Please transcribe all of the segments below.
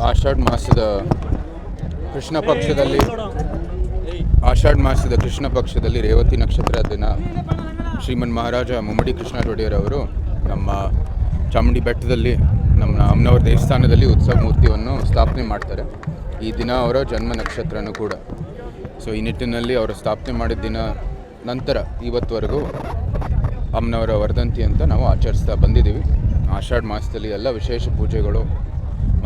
ಆಷಾಢ ಮಾಸದ ಕೃಷ್ಣ ಪಕ್ಷದಲ್ಲಿ, ಆಷಾಢ ಮಾಸದ ಕೃಷ್ಣ ಪಕ್ಷದಲ್ಲಿ ರೇವತಿ ನಕ್ಷತ್ರ ದಿನ. ಶ್ರೀಮನ್ ಮಹಾರಾಜ ಮುಮ್ಮಡಿ ಕೃಷ್ಣ ಒಡೆಯರವರು ನಮ್ಮ ಚಾಮುಂಡಿ ಬೆಟ್ಟದಲ್ಲಿ, ನಮ್ಮ ಅಮ್ಮನವರ ದೇವಸ್ಥಾನದಲ್ಲಿ ಉತ್ಸವ ಮೂರ್ತಿಯನ್ನು ಸ್ಥಾಪನೆ ಮಾಡ್ತಾರೆ. ಈ ದಿನ ಅವರ ಜನ್ಮ ನಕ್ಷತ್ರನೂ ಕೂಡ. ಸೊ, ಈ ನಿಟ್ಟಿನಲ್ಲಿ ಅವರು ಸ್ಥಾಪನೆ ಮಾಡಿದ ದಿನ ನಂತರ ಇವತ್ತುವರೆಗೂ ಅಮ್ಮನವರ ವರ್ಧಂತಿ ಅಂತ ನಾವು ಆಚರಿಸ್ತಾ ಬಂದಿದ್ದೀವಿ. ಆಷಾಢ ಮಾಸದಲ್ಲಿ ಎಲ್ಲ ವಿಶೇಷ ಪೂಜೆಗಳು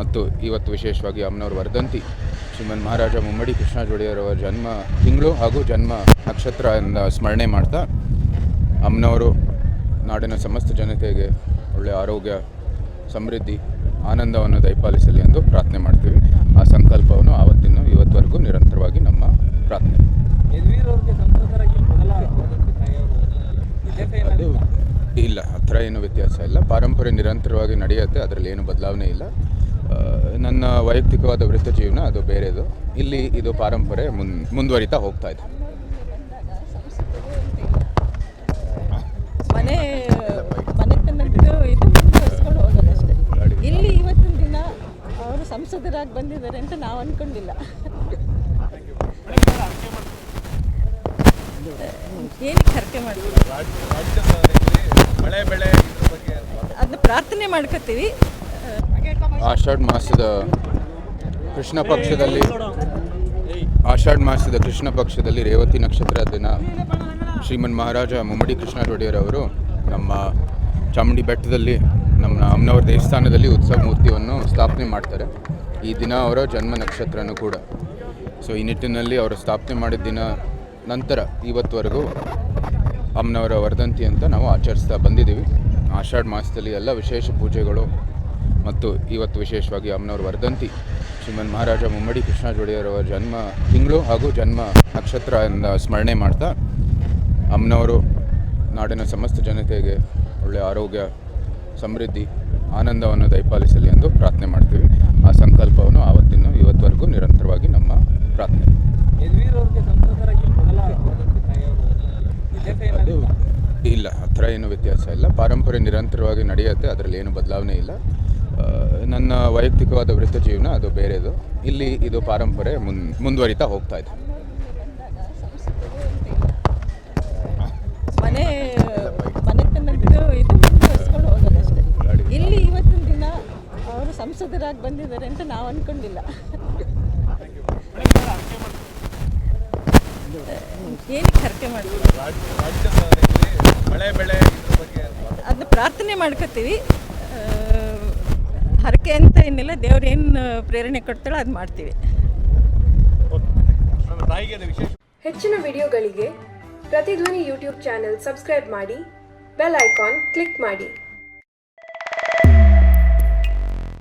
ಮತ್ತು ಇವತ್ತು ವಿಶೇಷವಾಗಿ ಅಮ್ಮನವರ ವರ್ಧಂತಿ ಶ್ರೀಮನ್ ಮಹಾರಾಜ ಮುಮ್ಮಡಿ ಕೃಷ್ಣ ಜೋಡಿಯವರವರ ಜನ್ಮ ತಿಂಗಳು ಹಾಗೂ ಜನ್ಮ ನಕ್ಷತ್ರ ಎಂದ ಸ್ಮರಣೆ ಮಾಡ್ತಾ ಅಮ್ಮನವರು ನಾಡಿನ ಸಮಸ್ತ ಜನತೆಗೆ ಒಳ್ಳೆಯ ಆರೋಗ್ಯ ಸಮೃದ್ಧಿ ಆನಂದವನ್ನು ದಯಪಾಲಿಸಲಿ ಎಂದು ಪ್ರಾರ್ಥನೆ ಮಾಡ್ತೀವಿ. ಆ ಸಂಕಲ್ಪವನ್ನು ಆವತ್ತಿನ ಇವತ್ತವರೆಗೂ ನಿರಂತರವಾಗಿ ನಮ್ಮ ಪ್ರಾರ್ಥನೆ. ಅದು ಇಲ್ಲ ಆ ಥರ ಏನು ವ್ಯತ್ಯಾಸ ಇಲ್ಲ. ಪಾರಂಪರೆ ನಿರಂತರವಾಗಿ ನಡೆಯುತ್ತೆ ಅದರಲ್ಲಿ ಏನು ಬದಲಾವಣೆ ಇಲ್ಲ. ನನ್ನ ವೈಯಕ್ತಿಕವಾದ ವೃತ್ತ ಜೀವನ ಅದು ಬೇರೆದು. ಇಲ್ಲಿ ಇದು ಪಾರಂಪರೆ ಮುನ್ ಮುಂದುವರಿತಾ ಹೋಗ್ತಾ ಇದೆ. ಮನೆ ಇಲ್ಲಿ ಇವತ್ತಿನ ದಿನ ಅವರು ಸಂಸದರಾಗಿ ಬಂದಿದ್ದಾರೆ ಅಂತ ನಾವು ಅಂದ್ಕೊಂಡಿಲ್ಲ ಏನಕ್ಕೆ ಹರಕೆ ಮಾಡ್ತೀವಿ ಮಳೆ ಬೆಳೆ ಬಗ್ಗೆ ಅದನ್ನ ಪ್ರಾರ್ಥನೆ ಮಾಡ್ಕೋತೀವಿ. ಆಷಾಢ ಮಾಸದ ಕೃಷ್ಣ ಪಕ್ಷದಲ್ಲಿ, ಆಷಾಢ ಮಾಸದ ಕೃಷ್ಣ ಪಕ್ಷದಲ್ಲಿ ರೇವತಿ ನಕ್ಷತ್ರ ದಿನ. ಶ್ರೀಮನ್ ಮಹಾರಾಜ ಮುಮ್ಮಡಿ ಕೃಷ್ಣ ಒಡೆಯರವರು ನಮ್ಮ ಚಾಮುಂಡಿ ಬೆಟ್ಟದಲ್ಲಿ, ನಮ್ಮ ಅಮ್ಮನವರ ದೇವಸ್ಥಾನದಲ್ಲಿ ಉತ್ಸವ ಮೂರ್ತಿಯನ್ನು ಸ್ಥಾಪನೆ ಮಾಡ್ತಾರೆ. ಈ ದಿನ ಅವರ ಜನ್ಮ ನಕ್ಷತ್ರನೂ ಕೂಡ. ಸೊ, ಈ ನಿಟ್ಟಿನಲ್ಲಿ ಅವರು ಸ್ಥಾಪನೆ ಮಾಡಿದ ದಿನ ನಂತರ ಇವತ್ತುವರೆಗೂ ಅಮ್ಮನವರ ವರ್ಧಂತಿ ಅಂತ ನಾವು ಆಚರಿಸ್ತಾ ಬಂದಿದ್ದೀವಿ. ಆಷಾಢ ಮಾಸದಲ್ಲಿ ಎಲ್ಲ ವಿಶೇಷ ಪೂಜೆಗಳು ಮತ್ತು ಇವತ್ತು ವಿಶೇಷವಾಗಿ ಅಮ್ಮನವ್ರ ವರ್ಧಂತಿ ಶ್ರೀಮನ್ ಮಹಾರಾಜ ಮುಮ್ಮಡಿ, ಕೃಷ್ಣ ಜೋಡಿಯವರ ಜನ್ಮ ತಿಂಗಳು ಹಾಗೂ ಜನ್ಮ ನಕ್ಷತ್ರ ಎಂದ ಸ್ಮರಣೆ ಮಾಡ್ತಾ ಅಮ್ಮನವರು ನಾಡಿನ ಸಮಸ್ತ ಜನತೆಗೆ ಒಳ್ಳೆಯ ಆರೋಗ್ಯ, ಸಮೃದ್ಧಿ, ಆನಂದವನ್ನು ದಯಪಾಲಿಸಲಿ ಎಂದು ಪ್ರಾರ್ಥನೆ ಮಾಡ್ತೀವಿ. ಆ ಸಂಕಲ್ಪವನ್ನು ಆವತ್ತಿನ ಇವತ್ತವರೆಗೂ ನಿರಂತರವಾಗಿ ನಮ್ಮ ಪ್ರಾರ್ಥನೆ. ಅದು ಇಲ್ಲ, ಆ ಥರ ಏನು ವ್ಯತ್ಯಾಸ ಇಲ್ಲ. ಪಾರಂಪರೆ ನಿರಂತರವಾಗಿ ನಡೆಯುತ್ತೆ, ಅದರಲ್ಲಿ ಏನು ಬದಲಾವಣೆ ಇಲ್ಲ. ನನ್ನ ವೈಯಕ್ತಿಕವಾದ ವೃತ್ತ ಜೀವನ ಅದು ಬೇರೆದು. ಇಲ್ಲಿ ಇದು ಪಾರಂಪರೆ ಮುನ್ ಮುಂದುವರಿತಾ ಹೋಗ್ತಾ ಇದೆ. ಮನೆ ಮನೆತನದ್ದು ಇದು ಮುಂದುವರಿಸ್ಕೊಂಡು ಹೋಗೋದಷ್ಟೇ ಇಲ್ಲಿ ಇವತ್ತಿನ ದಿನ ಅವರು ಸಂಸದರಾಗಿ ಬಂದಿದ್ದಾರೆ ಅಂತ ನಾವು ಅಂದ್ಕೊಂಡಿಲ್ಲ ಏನಕ್ಕೆ ಹರಕೆ ಮಾಡ್ತೀವಿ ಮಳೆ ಬೆಳೆ ಬಗ್ಗೆ ಅದನ್ನ ಪ್ರಾರ್ಥನೆ ಮಾಡ್ಕೋತೀವಿ. ಹರಕೆ ಅಂತ ಏನಿಲ್ಲ, ದೇವ್ರು ಏನು ಪ್ರೇರಣೆ ಕೊಡ್ತಾಳೋ ಅದು ಮಾಡ್ತೀವಿ. ಹೆಚ್ಚಿನ ವಿಡಿಯೋಗಳಿಗೆ ಪ್ರತಿಧ್ವನಿ ಯೂಟ್ಯೂಬ್ ಚಾನೆಲ್ ಸಬ್ಸ್ಕ್ರೈಬ್ ಮಾಡಿ, ಬೆಲ್ ಐಕಾನ್ ಕ್ಲಿಕ್ ಮಾಡಿ.